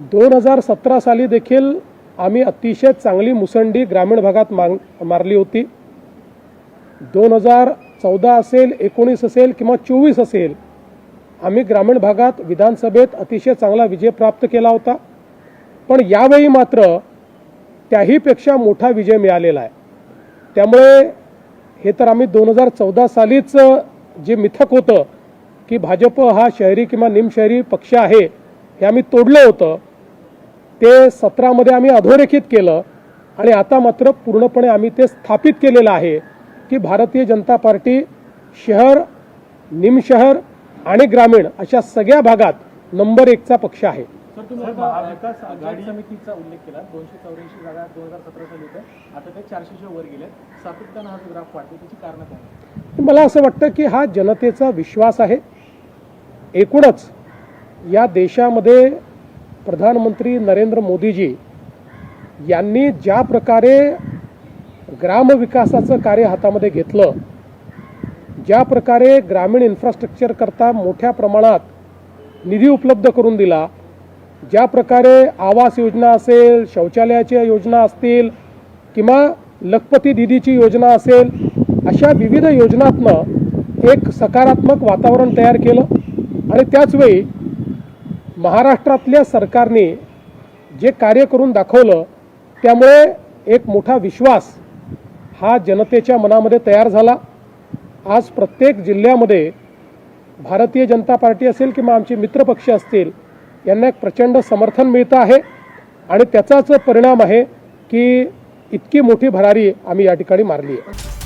दोन हजार सतरा साली देखील आम्ही अतिशय चांगली मुसंडी ग्रामीण भागात माग मारली होती. दोन हजार चौदा असेल एकोणीस असेल किंवा चोवीस असेल आम्ही ग्रामीण भागात विधानसभेत अतिशय चांगला विजय प्राप्त केला होता. पण यावेळी मात्र त्याहीपेक्षा मोठा विजय मिळालेला आहे. त्यामुळे हे तर आम्ही दोन हजार चौदा सालीच जे मिथक होतं की भाजप हा शहरी किंवा निमशहरी पक्ष आहे हे आम्ही तोडलं होतं. ते सतरामध्ये आम्ही अधोरेखित केलं आणि आता मात्र पूर्णपणे आम्ही ते स्थापित केलेलं आहे की भारतीय जनता पार्टी शहर निमशहर आणि ग्रामीण अशा सगळ्या भागात नंबर एकचा पक्ष आहे. सर तुम्ही आता महाविकास आघाडी समितीचा उल्लेख केला. दोनशे चौऱ्याऐंशी जागा दोन हजार सतरा साली होत्या. आता ते चारशेच्या वर गेले सातत्यानं हा जो ग्राफ वाढतो त्याची कारणं काय मला असं वाटतं की हा जनतेचा विश्वास आहे. एकूणच या देशामध्ये प्रधानमंत्री नरेंद्र मोदीजी यांनी ज्या प्रकारे ग्रामविकासाचं कार्य हातामध्ये घेतलं ज्या प्रकारे ग्रामीण इन्फ्रास्ट्रक्चर करता मोठ्या प्रमाणात निधी उपलब्ध करून दिला ज्या प्रकारे आवास योजना असेल शौचालयाच्या योजना असतील किंवा लखपती दिदीची योजना असेल अशा विविध योजनातनं एक सकारात्मक वातावरण तयार केलं. आणि त्याचवेळी महाराष्ट्रातल्या सरकारने जे कार्य करून दाखवलं त्यामुळे एक मोठा विश्वास हा जनतेच्या मनामध्ये तयार झाला. आज प्रत्येक जिल्ह्यामध्ये भारतीय जनता पार्टी असेल किंवा आमचे मित्रपक्ष असतील यांना एक प्रचंड समर्थन मिळतं आहे. आणि त्याचाच परिणाम आहे की इतकी मोठी भरारी आम्ही या ठिकाणी मारली आहे.